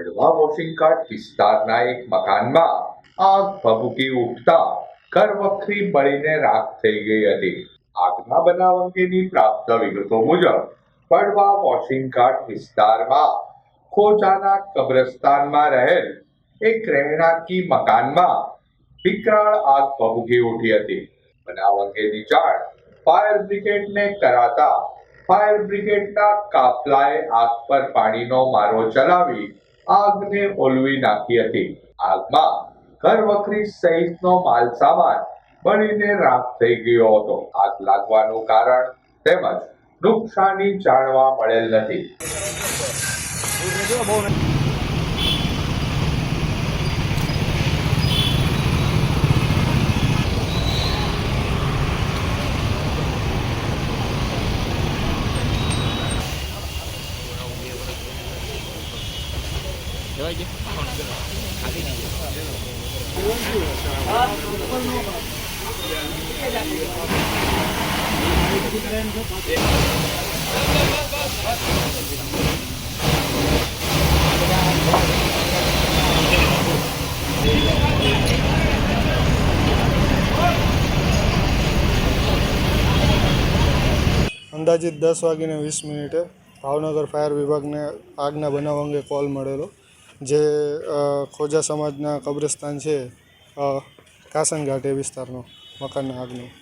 Vadva washing card વિસ્તારના એક મકાનમાં આગ ભભૂકી ઉઠતા ઘર વખરી બળીને રાખ થઈ ગઈ હતી. આગના બનાવ અંગેની પ્રાપ્ત વિગતો મુજબ વડવા વોશિંગ કાર્ડ વિસ્તારમાં ખોજાના કબ્રસ્તાનમાં રહેલ એક રહેણાંકી મકાનમાં વિકરાળ આગ ભભૂકી ઉઠી હતી. બનાવ અંગેની જાણ ફાયર બ્રિગેડને કરાતા ફાયર બ્રિગેડના કાફલાએ આગ પર પાણીનો મારો ચલાવી આગને ઓલવી નાખી હતી. આગમાં ઘર વખરી સહિતનો માલ સામાન બળીને રાખ થઈ ગયો હતો. આગ લાગવાનું કારણ તેમજ નુકસાની જાણવા મળેલ નથી. અંદાજિત દસ વાગીને વીસ મિનિટે ભાવનગર ફાયર વિભાગને આગના બનાવ અંગે કોલ મળેલો જે ખોજા સમાજના કબ્રસ્તાન છે કાસન ઘાટ એ વિસ્તારનો મકાનના આગનો.